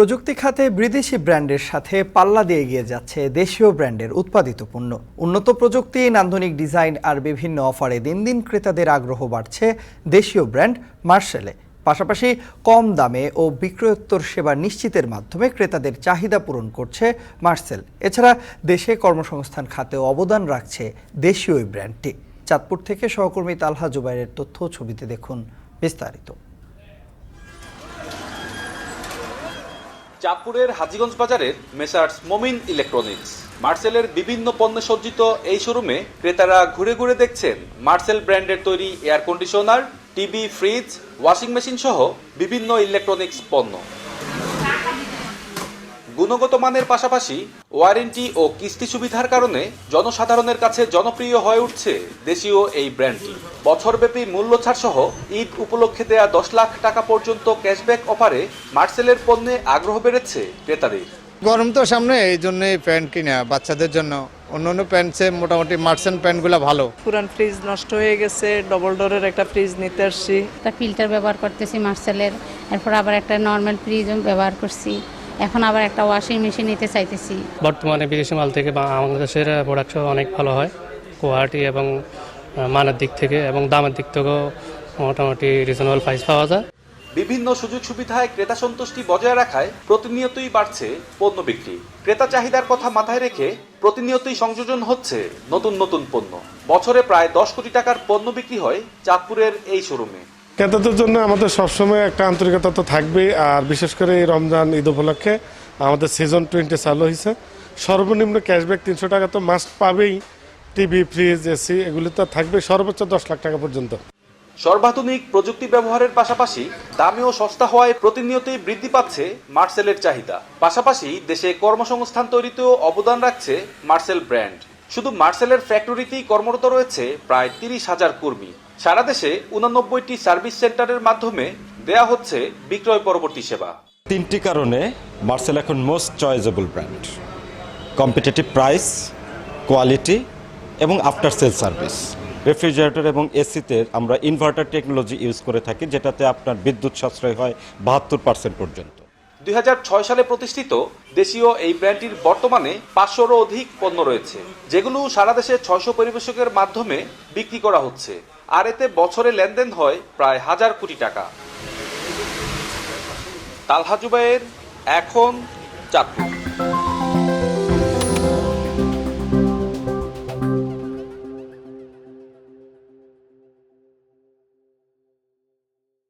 প্রযুক্তি খাতে বিদেশি ব্র্যান্ডের সাথে পাল্লা দিয়ে এগিয়ে যাচ্ছে দেশীয় ব্র্যান্ডের উৎপাদিত পণ্য। উন্নত প্রযুক্তি, নান্দনিক ডিজাইন আর বিভিন্ন অফারে দিন দিন ক্রেতাদের আগ্রহ বাড়ছে দেশীয় ব্র্যান্ড মার্শেলে। পাশাপাশি কম দামে ও বিক্রয়োত্তর সেবা নিশ্চিতের মাধ্যমে ক্রেতাদের চাহিদা পূরণ করছে মার্সেল এছাড়া দেশে কর্মসংস্থান খাতেও অবদান রাখছে দেশীয় ব্র্যান্ডটি। চাঁদপুর থেকে সহকর্মী তালহা জুবাইরের তথ্য ছবিতে দেখুন বিস্তারিত। চাঁদপুরের হাজিগঞ্জ বাজারের মেসার্স মোমিন ইলেকট্রনিক্স। মার্সেলের বিভিন্ন পণ্য সজ্জিত এই শোরুমে ক্রেতারা ঘুরে ঘুরে দেখছেন মার্সেল ব্র্যান্ডের তৈরি air conditioner, TV, fridge, washing machine সহ বিভিন্ন ইলেকট্রনিক্স পণ্য। গুণগত মানের পাশাপাশি ওয়ারেন্টি ও কিস্তি সুবিধার কারণে জনসাধারণের কাছে জনপ্রিয় হয়ে উঠছে দেশীয় এই ব্র্যান্ডটি। বছরব্যাপী মূল্য ছাড় সহ ঈদ উপলক্ষে দেয়া দশ লাখ টাকা পর্যন্ত ক্যাশব্যাক অফারে মার্সেলের পণ্যে আগ্রহ বেড়েছে ক্রেতাদের। গরম তো সামনে এই জন্য প্যান্ট কিনা বাচ্চাদের জন্য। অন্য অন্য প্যান্টসে মোটামুটি মার্সেন প্যান্টগুলো ভালো। পুরান ফ্রিজ নষ্ট হয়ে গেছে ডবল ডোরের একটা ফ্রিজ নিতে আসছি। একটা ফিল্টার ব্যবহার করতেছি মার্সেলের এরপর আবার একটা নর্মাল ফ্রিজও ব্যবহার করছি। এখন আবার একটা ওয়াশিং মেশিন নিতে চাইতেছি। বর্তমানে বিদেশি মাল থেকে বাংলাদেশের প্রোডাকশন অনেক ভালো হয় কোয়ালিটি এবং মানের দিক থেকে এবং দামের দিক থেকেও মোটামুটি রিজনেবল প্রাইস পাওয়া যায়। বিভিন্ন সুযোগ সুবিধায় ক্রেতা সন্তুষ্টি বজায় রাখায় প্রতিনিয়তই বাড়ছে পণ্য বিক্রি। ক্রেতা চাহিদার কথা মাথায় রেখে প্রতিনিয়তই সংযোজন হচ্ছে নতুন নতুন পণ্য। বছরে প্রায় দশ কোটি টাকার পণ্য বিক্রি হয় চাঁদপুরের এই শোরুমে। ক্রেতাদের জন্য আমাদের সবসময় একটা আন্তরিকতা তো থাকবেই, আর বিশেষ করে এই রমজান, ঈদ উপলক্ষে আমাদের সিজন টোয়েন্টি চালু হয়েছে। সর্বনিম্ন ক্যাশব্যাক তিনশো টাকা তো মাস্ট পাবেই টিভি ফ্রিজ এসি এগুলি তো থাকবে সর্বোচ্চ দশ লাখ টাকা পর্যন্ত। সর্বাধুনিক প্রযুক্তি ব্যবহারের পাশাপাশি দামেও সস্তা হওয়ায় প্রতিনিয়তই বৃদ্ধি পাচ্ছে মার্সেলের চাহিদা। পাশাপাশি দেশে কর্মসংস্থান তৈরিতেও অবদান রাখছে মার্সেল ব্র্যান্ড। শুধু মার্সেলের ফ্যাক্টরিতেই কর্মরত রয়েছে প্রায় তিরিশ হাজার কর্মী। সারা দেশে উনানব্বইটি সার্ভিস সেন্টারের মাধ্যমে দেয়া হচ্ছে বিক্রয় পরবর্তী সেবা। তিনটি কারণে মার্সেল এখন most choiceable brand. Competitive price quality এবং আফটার সেল সার্ভিস। রেফ্রিজারেটর এবং এসিতে আমরা ইনভার্টার টেকনোলজি ইউজ করে থাকি যেটাতে আপনার বিদ্যুৎ সাশ্রয় হয় বাহাত্তর পার্সেন্ট পর্যন্ত। দুই হাজার ছয় সালে প্রতিষ্ঠিত দেশীয় এই ব্র্যান্ডটির বর্তমানে পাঁচশোরও অধিক পণ্য রয়েছে যেগুলো সারা দেশে ছয়শো পরিবেশকের মাধ্যমে বিক্রি করা হচ্ছে। আর এতে বছরে লেনদেন হয় প্রায় হাজার কোটি টাকা। তালহা জুবাইয়ের এখন চাঁদপুর।